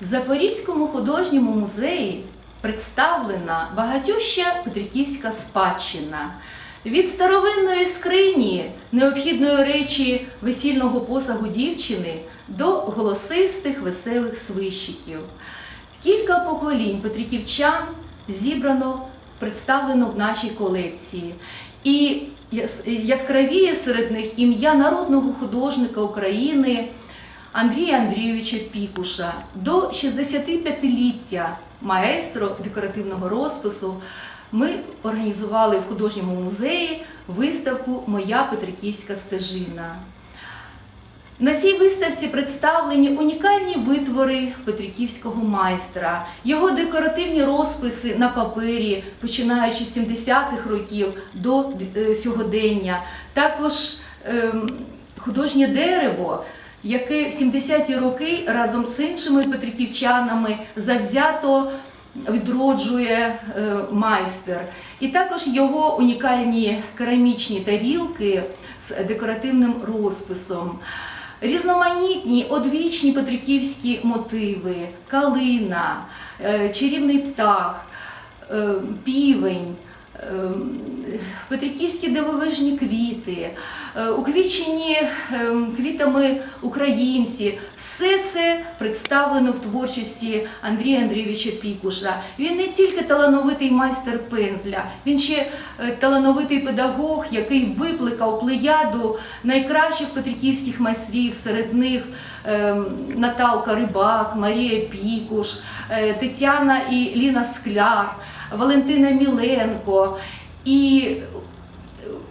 В Запорізькому художньому музеї представлена багатюща петриківська спадщина. Від старовинної скрині, необхідної речі весільного посагу дівчини до голосистих веселих свищиків. Кілька поколінь петриківчан зібрано, представлено в нашій колекції. І яскравіє серед них ім'я народного художника України Андрія Андрійовича Пікуша. До 65-ліття маестро декоративного розпису ми організували в художньому музеї виставку Моя Петриківська стежина. На цій виставці представлені унікальні витвори петриківського майстра, його декоративні розписи на папері, починаючи з 70-х років до е, сьогодення, також ем, художнє дерево, яке в 70-ті роки разом з іншими петриківчанами завзято відроджує е, майстер. І також його унікальні керамічні тарілки з декоративним розписом. Різноманітні одвічні петриківські мотиви, калина, е, чарівний птах, е, півень, петриківські дивовижні квіти, е, уквічені е, квітами українці. Все це представлено в творчості Андрія Андрійовича Пікуша. Він не тільки талановитий майстер пензля, він ще е, талановитий педагог, який викликав плеяду найкращих петриківських майстрів, серед них е, Наталка Рибак, Марія Пікуш, е, Тетяна і Ліна Скляр, Валентина Міленко. І